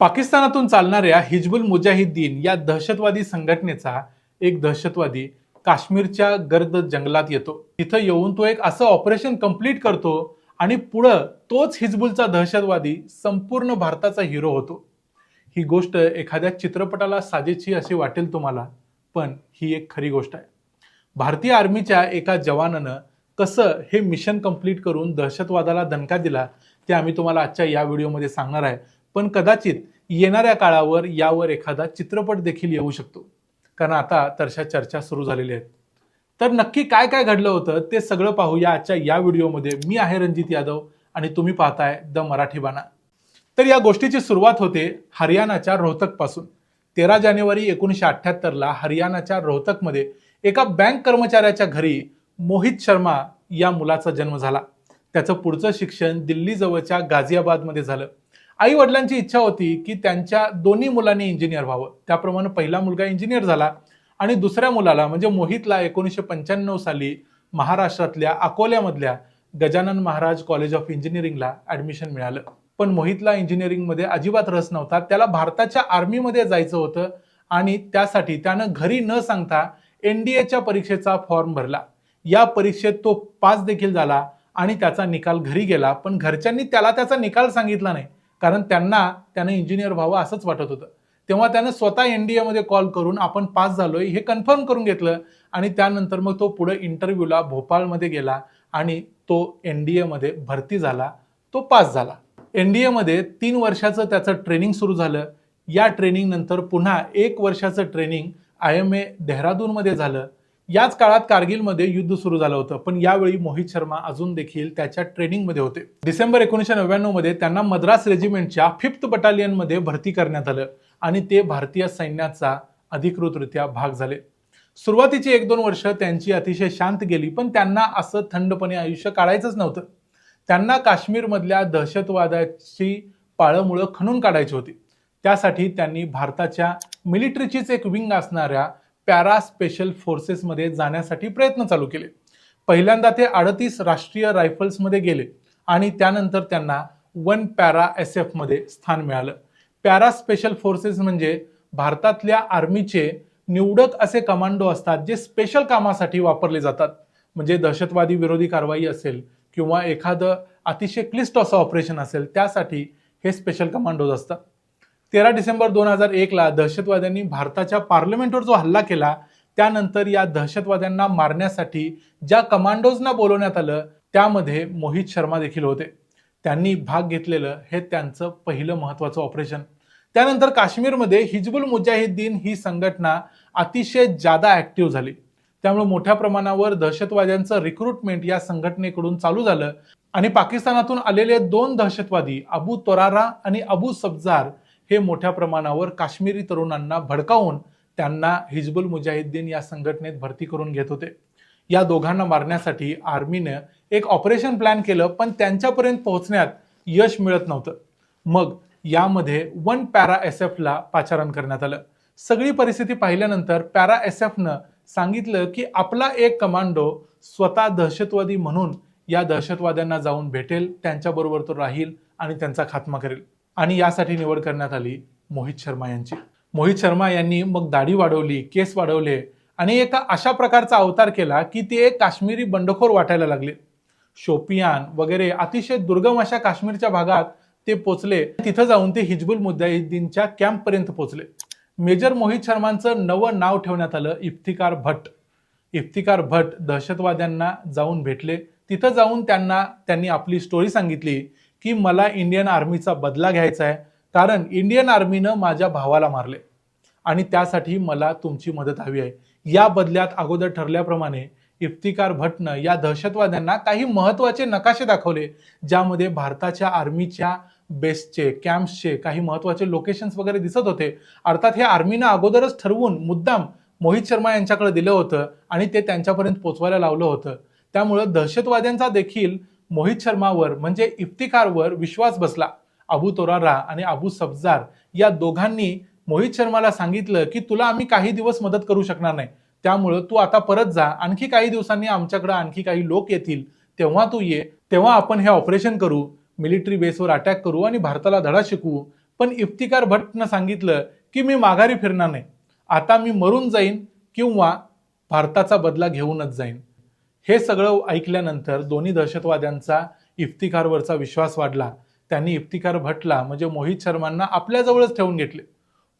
पाकिस्तानातून चालणाऱ्या हिजबुल मुजाहिद्दीन या दहशतवादी संघटनेचा एक दहशतवादी काश्मीरच्या गर्द जंगलात येतो. तिथं येऊन तो एक असं ऑपरेशन कंप्लीट करतो आणि पुढं तोच हिजबुलचा दहशतवादी संपूर्ण भारताचा हिरो होतो. ही गोष्ट एखाद्या चित्रपटाला साजेची अशी वाटेल तुम्हाला पण ही एक खरी गोष्ट आहे. भारतीय आर्मीच्या एका जवानानं कसं हे मिशन कंप्लीट करून दहशतवादाला दणका दिला ते आम्ही तुम्हाला आजच्या या व्हिडिओमध्ये सांगणार आहे. पण कदाचित येणाऱ्या काळावर यावर एखादा चित्रपट देखील येऊ शकतो. कारण आता तरशा चर्चा सुरू झालेल्या आहेत. तर नक्की काय काय घडलं होतं ते सगळं पाहूया आजच्या या व्हिडिओमध्ये. मी आहे रणजित यादव आणि तुम्ही पाहताय द मराठी बाणा. तर या गोष्टीची सुरुवात होते हरियाणाच्या रोहतकपासून तेरा जानेवारी एकोणीसशे अठ्ठ्याहत्तरला हरियाणाच्या रोहतकमध्ये एका बँक कर्मचाऱ्याच्या घरी मोहित शर्मा या मुलाचा जन्म झाला. त्याचं पुढचं शिक्षण दिल्लीजवळच्या गाझियाबादमध्ये झालं. आई वडिलांची इच्छा होती की त्यांच्या दोन्ही मुलांनी इंजिनियर व्हावं. त्याप्रमाणे पहिला मुलगा इंजिनियर झाला आणि दुसऱ्या मुलाला म्हणजे मोहितला एकोणीसशे पंच्याण्णव साली महाराष्ट्रातल्या अकोल्यामधल्या गजानन महाराज कॉलेज ऑफ इंजिनिअरिंगला ऍडमिशन मिळालं. पण मोहितला इंजिनिअरिंगमध्ये अजिबात रस नव्हता. त्याला भारताच्या आर्मीमध्ये जायचं होतं आणि त्यासाठी त्यानं घरी न सांगता एनडीएच्या परीक्षेचा फॉर्म भरला. या परीक्षेत तो पास देखील झाला आणि त्याचा निकाल घरी गेला. पण घरच्यांनी त्याला त्याचा निकाल सांगितला नाही. कारण त्यांना त्यानं इंजिनियर व्हावं असंच वाटत होतं. तेव्हा त्यानं स्वतः एन डी एमध्ये कॉल करून आपण पास झालोय हे कन्फर्म करून घेतलं आणि त्यानंतर मग तो पुढे इंटरव्ह्यूला भोपाळमध्ये गेला आणि तो एन डी एमध्ये भरती झाला तो पास झाला. एन डी एमध्ये तीन वर्षाचं त्याचं ट्रेनिंग सुरू झालं. या ट्रेनिंगनंतर पुन्हा एक वर्षाचं ट्रेनिंग आय एम ए देहरादूनमध्ये झालं. याच काळात कारगिलमध्ये युद्ध सुरू झालं होतं पण यावेळी मोहित शर्मा अजून देखील त्याच्या ट्रेनिंगमध्ये होते. डिसेंबर एकोणीसशे नव्याण्णवमध्ये त्यांना मद्रास रेजिमेंटच्या फिफ्थ बटालियनमध्ये भरती करण्यात आलं आणि ते भारतीय सैन्याचा अधिकृतरित्या भाग झाले. सुरुवातीची एक दोन वर्ष त्यांची अतिशय शांत गेली पण त्यांना असं थंडपणे आयुष्य काढायचंच नव्हतं. त्यांना काश्मीरमधल्या दहशतवादाची पाळंमुळं खणून काढायची होती. त्यासाठी त्यांनी भारताच्या मिलिटरीचीच एक विंग असणाऱ्या पॅरा स्पेशल फोर्सेसमध्ये जाण्यासाठी प्रयत्न चालू केले. पहिल्यांदा ते अडतीस राष्ट्रीय रायफल्समध्ये गेले आणि त्यानंतर त्यांना वन पॅरा एस एफमध्ये स्थान मिळालं. पॅरा स्पेशल फोर्सेस म्हणजे भारतातल्या आर्मीचे निवडक असे कमांडो असतात जे स्पेशल कामासाठी वापरले जातात. म्हणजे दहशतवादी विरोधी कारवाई असेल किंवा एखादं अतिशय क्लिष्ट असं ऑपरेशन असेल त्यासाठी हे स्पेशल कमांडोज असतात. तेरा डिसेंबर दोन हजार एकला दहशतवाद्यांनी भारताच्या पार्लमेंटवर जो हल्ला केला त्यानंतर या दहशतवाद्यांना मारण्यासाठी ज्या कमांडोजना बोलवण्यात आलं त्यामध्ये मोहित शर्मा देखील होते. त्यांनी भाग घेतलेलं हे त्यांचं पहिलं महत्त्वाचं ऑपरेशन. त्यानंतर काश्मीरमध्ये हिजबुल मुजाहिद्दीन ही संघटना अतिशय जादा ॲक्टिव्ह झाली. त्यामुळे मोठ्या प्रमाणावर दहशतवाद्यांचं रिक्रुटमेंट या संघटनेकडून चालू झालं आणि पाकिस्तानातून आलेले दोन दहशतवादी अबू तोरारा आणि अबू सब्जार हे मोठ्या प्रमाणावर काश्मीरी तरुणांना भडकावून त्यांना हिजबुल मुजाहिद्दीन या संघटनेत भरती करून घेत होते. या दोघांना मारण्यासाठी आर्मीनं एक ऑपरेशन प्लॅन केलं पण त्यांच्यापर्यंत पोहोचण्यात यश मिळत नव्हतं. मग यामध्ये वन पॅरा एस एफला पाचारण करण्यात आलं. सगळी परिस्थिती पाहिल्यानंतर पॅरा एस एफनं सांगितलं की आपला एक कमांडो स्वतः दहशतवादी म्हणून या दहशतवाद्यांना जाऊन भेटेल त्यांच्याबरोबर तो राहील आणि त्यांचा खात्मा करेल. आणि यासाठी निवड करण्यात आली मोहित शर्मा यांची. मोहित शर्मा यांनी मग दाढी वाढवली केस वाढवले आणि एका अशा प्रकारचा अवतार केला की ते काश्मीरी बंडखोर वाटायला लागले. शोपियान वगैरे अतिशय दुर्गम अशा काश्मीरच्या भागात ते पोचले. तिथं जाऊन ते हिजबुल मुद्दाहिद्दीनच्या कॅम्पपर्यंत पोचले. मेजर मोहित शर्मांचं नवं नाव ठेवण्यात आलं इफ्तिकार भट्ट. इफ्तिकार भट्ट दहशतवाद्यांना जाऊन भेटले. तिथं जाऊन त्यांना त्यांनी आपली स्टोरी सांगितली की मला इंडियन आर्मीचा बदला घ्यायचा आहे. कारण इंडियन आर्मीनं माझ्या भावाला मारले. आणि त्यासाठी मला तुमची मदत हवी आहे. या बदल्यात अगोदर ठरल्याप्रमाणे इफ्तिकार भटनं या दहशतवाद्यांना काही महत्त्वाचे नकाशे दाखवले. ज्यामध्ये भारताच्या आर्मीच्या बेसचे कॅम्प्सचे काही महत्त्वाचे लोकेशन्स वगैरे दिसत होते. अर्थात हे आर्मीनं अगोदरच ठरवून मुद्दाम मोहित शर्मा यांच्याकडे दिलं होतं आणि ते त्यांच्यापर्यंत पोचवायला लावलं होतं. त्यामुळं दहशतवाद्यांचा देखील मोहित शर्मावर म्हणजे इफ्तिकारवर विश्वास बसला. अबू तोरारा आणि अबू सब्जार या दोघांनी मोहित शर्माला सांगितलं की तुला आम्ही काही दिवस मदत करू शकणार नाही. त्यामुळं तू आता परत जा. आणखी काही दिवसांनी आमच्याकडे आणखी काही लोक येतील. तेव्हा तू ये. तेव्हा आपण हे ऑपरेशन करू. मिलिटरी बेसवर अटॅक करू आणि भारताला धडा शिकवू. पण इफ्तिकार भट्टनं सांगितलं की मी माघारी फिरणार नाही. आता मी मरून जाईन किंवा भारताचा बदला घेऊनच जाईन. हे सगळं ऐकल्यानंतर दोन्ही दहशतवाद्यांचा इफ्तिकारवरचा विश्वास वाढला. त्यांनी इफ्तिकार भटला म्हणजे मोहित शर्मांना आपल्याजवळच ठेवून घेतले.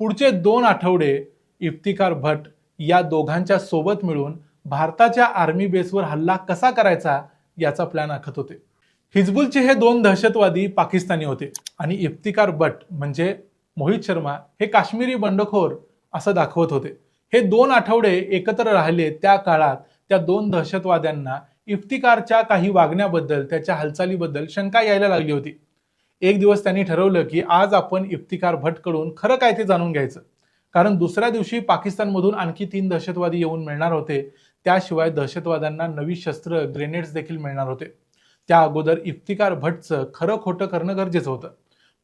पुढचे दोन आठवडे इफ्तिकार भट या दोघांच्या सोबत मिळून भारताच्या आर्मी बेसवर हल्ला कसा करायचा याचा प्लॅन आखत होते. हिजबुलचे हे दोन दहशतवादी पाकिस्तानी होते आणि इफ्तिकार भट म्हणजे मोहित शर्मा हे काश्मीरी बंडखोर असं दाखवत होते. हे दोन आठवडे एकत्र राहिले त्या काळात त्या दोन दहशतवाद्यांना इफ्तिकारच्या काही वागण्याबद्दल त्याच्या हालचालीबद्दल शंका यायला लागली होती. एक दिवस त्यांनी ठरवलं की आज आपण इफ्तिकार भटकडून खरं काय ते जाणून घ्यायचं. कारण दुसऱ्या दिवशी पाकिस्तानमधून आणखी तीन दहशतवादी येऊन मिळणार होते. त्याशिवाय दहशतवाद्यांना नवी शस्त्र ग्रेनेड्स देखील मिळणार होते. त्या अगोदर इफ्तिकार भटचं खरं खोटं करणं गरजेचं होतं.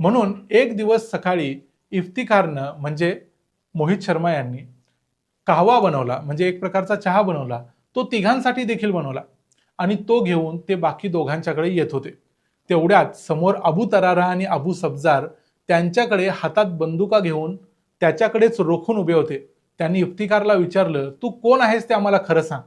म्हणून एक दिवस सकाळी इफ्तिकारनं म्हणजे मोहित शर्मा यांनी काहवा बनवला म्हणजे एक प्रकारचा चहा बनवला. तो तिघांसाठी देखील बनवला आणि तो घेऊन ते बाकी दोघांच्याकडे येत होते. तेवढ्यात समोर अबू तरारा आणि अबू सब्जार त्यांच्याकडे हातात बंदुका घेऊन त्याच्याकडेच रोखून उभे होते. त्यांनी इफ्तिकारला विचारलं तू कोण आहेस ते आम्हाला खरं सांग.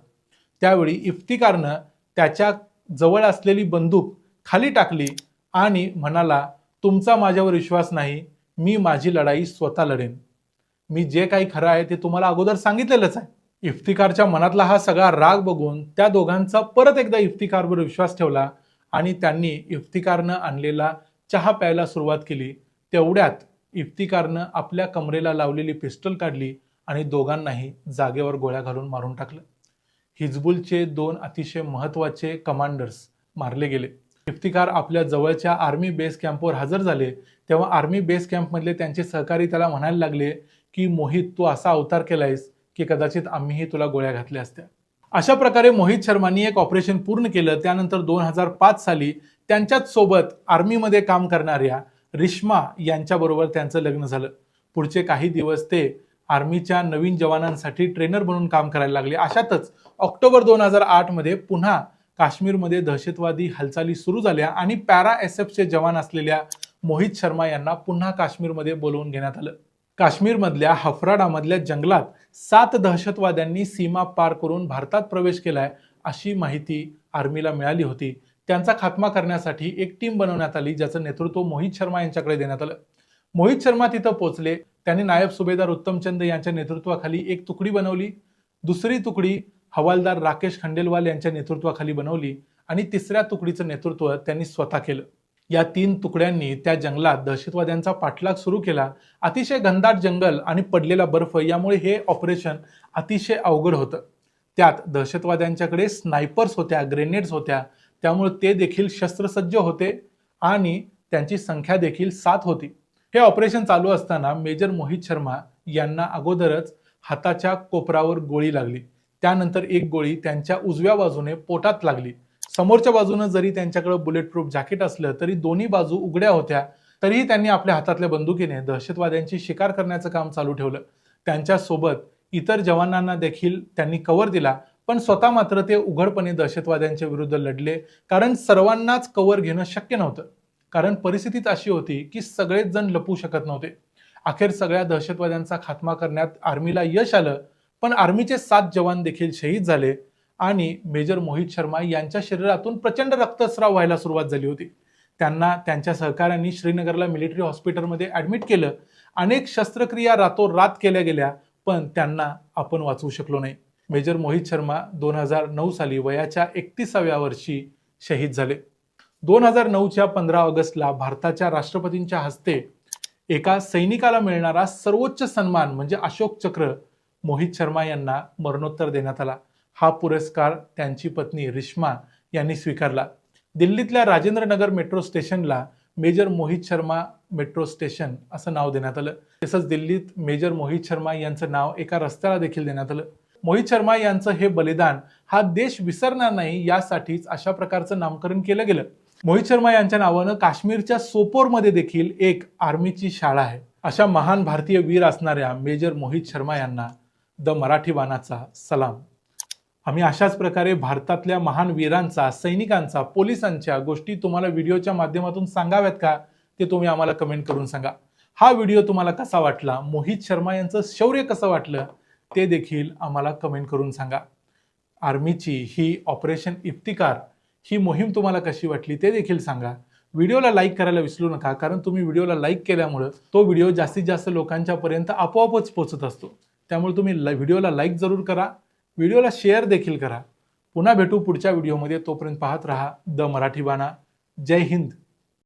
त्यावेळी इफ्तिकारनं त्याच्याजवळ असलेली बंदूक खाली टाकली आणि म्हणाला तुमचा माझ्यावर विश्वास नाही मी माझी लढाई स्वतः लढेन. मी जे काही खरं आहे ते तुम्हाला अगोदर सांगितलेलंच आहे. इफ्तिकारच्या मनातला हा सगळा राग बघून त्या दोघांचा परत एकदा इफ्तिकारवर विश्वास ठेवला आणि त्यांनी इफ्तिकारनं आणलेला चहा प्यायला सुरुवात केली. तेवढ्यात इफ्तिकारनं आपल्या कमरेला लावलेली पिस्टल काढली आणि दोघांनाही जागेवर गोळ्या घालून मारून टाकलं. हिजबुलचे दोन अतिशय महत्त्वाचे कमांडर्स मारले गेले. इफ्तिकार आपल्या जवळच्या आर्मी बेस कॅम्पवर हजर झाले. तेव्हा आर्मी बेस कॅम्पमधले त्यांचे सहकारी त्याला म्हणायला लागले की मोहित तू असा अवतार केलायस की कदाचित आम्हीही तुला गोळ्या घातल्या असत्या. अशा प्रकारे मोहित शर्मांनी एक ऑपरेशन पूर्ण केलं. त्यानंतर दोन हजार पाच साली त्यांच्याच सोबत आर्मीमध्ये काम करणाऱ्या रिश्मा यांच्याबरोबर त्यांचं लग्न झालं. पुढचे काही दिवस ते आर्मीच्या नवीन जवानांसाठी ट्रेनर म्हणून काम करायला लागले. अशातच ऑक्टोबर दोन हजार आठमध्ये पुन्हा काश्मीरमध्ये दहशतवादी हालचाली सुरू झाल्या आणि पॅरा एस एफचे जवान असलेल्या मोहित शर्मा यांना पुन्हा काश्मीरमध्ये बोलवून घेण्यात आलं. काश्मीरमधल्या हफराडामधल्या जंगलात सात दहशतवाद्यांनी सीमा पार करून भारतात प्रवेश केलाय अशी माहिती आर्मीला मिळाली होती. त्यांचा खात्मा करण्यासाठी एक टीम बनवण्यात आली ज्याचं नेतृत्व मोहित शर्मा यांच्याकडे देण्यात आलं. मोहित शर्मा तिथं पोहोचले. त्यांनी नायब सुभेदार उत्तमचंद यांच्या नेतृत्वाखाली एक तुकडी बनवली. दुसरी तुकडी हवालदार राकेश खंडेलवाल यांच्या नेतृत्वाखाली बनवली आणि तिसऱ्या तुकडीचं नेतृत्व त्यांनी स्वतः केलं. या तीन तुकड्यांनी त्या जंगलात दहशतवाद्यांचा पाठलाग सुरू केला. अतिशय घनदाट जंगल आणि पडलेला बर्फ यामुळे हे ऑपरेशन अतिशय अवघड होतं. त्यात दहशतवाद्यांच्याकडे स्नायपर्स होत्या ग्रेनेड्स होत्या. त्यामुळे ते देखील शस्त्रसज्ज होते आणि त्यांची संख्या देखील सात होती. हे ऑपरेशन चालू असताना मेजर मोहित शर्मा यांना अगोदरच हाताच्या कोपरावर गोळी लागली. त्यानंतर एक गोळी त्यांच्या उजव्या बाजूने पोटात लागली. समोरच्या बाजूनं जरी त्यांच्याकडे बुलेट प्रूफ जॅकेट असलं तरी दोन्ही बाजू उघड्या होत्या तरीही त्यांनी आपल्या हातातल्या बंदुकीने दहशतवाद्यांची शिकार करण्याचं काम चालू ठेवलं. त्यांच्यासोबत इतर जवानांना देखील त्यांनी कव्हर दिला पण स्वतः मात्र ते उघडपणे दहशतवाद्यांच्या विरुद्ध लढले कारण सर्वांनाच कव्हर घेणं शक्य नव्हतं. कारण परिस्थितीच अशी होती की सगळेच जण लपू शकत नव्हते. अखेर सगळ्या दहशतवाद्यांचा खात्मा करण्यात आर्मीला यश आलं पण आर्मीचे सात जवान देखील शहीद झाले आणि मेजर मोहित शर्मा यांच्या शरीरातून प्रचंड रक्तस्राव व्हायला सुरुवात झाली होती. त्यांना त्यांच्या सहकाऱ्यांनी श्रीनगरला मिलिटरी हॉस्पिटलमध्ये ॲडमिट केलं. अनेक शस्त्रक्रिया रातोरात केल्या गेल्या पण त्यांना आपण वाचवू शकलो नाही. मेजर मोहित शर्मा दोन हजार नऊ साली वयाच्या एकतीसाव्या वर्षी शहीद झाले. दोन हजार नऊच्या पंधरा ऑगस्टला भारताच्या राष्ट्रपतींच्या हस्ते एका सैनिकाला मिळणारा सर्वोच्च सन्मान म्हणजे अशोक चक्र मोहित शर्मा यांना मरणोत्तर देण्यात आला. हा पुरस्कार त्यांची पत्नी रिश्मा यांनी स्वीकारला. दिल्लीतल्या राजेंद्र नगर मेट्रो स्टेशनला major Mohit Sharma metro station असं नाव देण्यात आलं. तसंच दिल्लीत मेजर मोहित शर्मा यांचं नाव एका रस्त्याला देखील देण्यात आलं. मोहित शर्मा यांचं हे बलिदान हा देश विसरणार नाही यासाठीच अशा प्रकारचं नामकरण केलं गेलं. मोहित शर्मा यांच्या नावानं काश्मीरच्या सोपोरमध्ये देखील एक आर्मीची शाळा आहे. अशा महान भारतीय वीर असणाऱ्या मेजर मोहित शर्मा यांना द मराठी बाणाचा सलाम. आम्ही अशाच प्रकारे भारतातल्या महान वीरांचा सैनिकांचा पोलिसांच्या गोष्टी तुम्हाला व्हिडिओच्या माध्यमातून सांगाव्यात का? ते तुम्ही आम्हाला कमेंट करून सांगा. हा व्हिडिओ तुम्हाला कसा वाटला? मोहित शर्मा यांचं शौर्य कसं वाटलं? ते देखील आम्हाला कमेंट करून सांगा. आर्मीची ही ऑपरेशन इफ्तिकार ही मोहीम तुम्हाला कशी वाटली ते देखील सांगा. व्हिडिओला लाईक करायला विसरू नका कारण तुम्ही व्हिडिओला लाईक केल्यामुळं तो व्हिडिओ जास्तीत जास्त लोकांच्यापर्यंत आपोआपच पोचत असतो. त्यामुळे तुम्ही ल- व्हिडिओला लाईक जरूर करा. व्हिडिओला शेअर देखील करा. पुन्हा भेटू पुढच्या व्हिडिओमध्ये. तोपर्यंत पाहत राहा द मराठी बाणा. जय हिंद.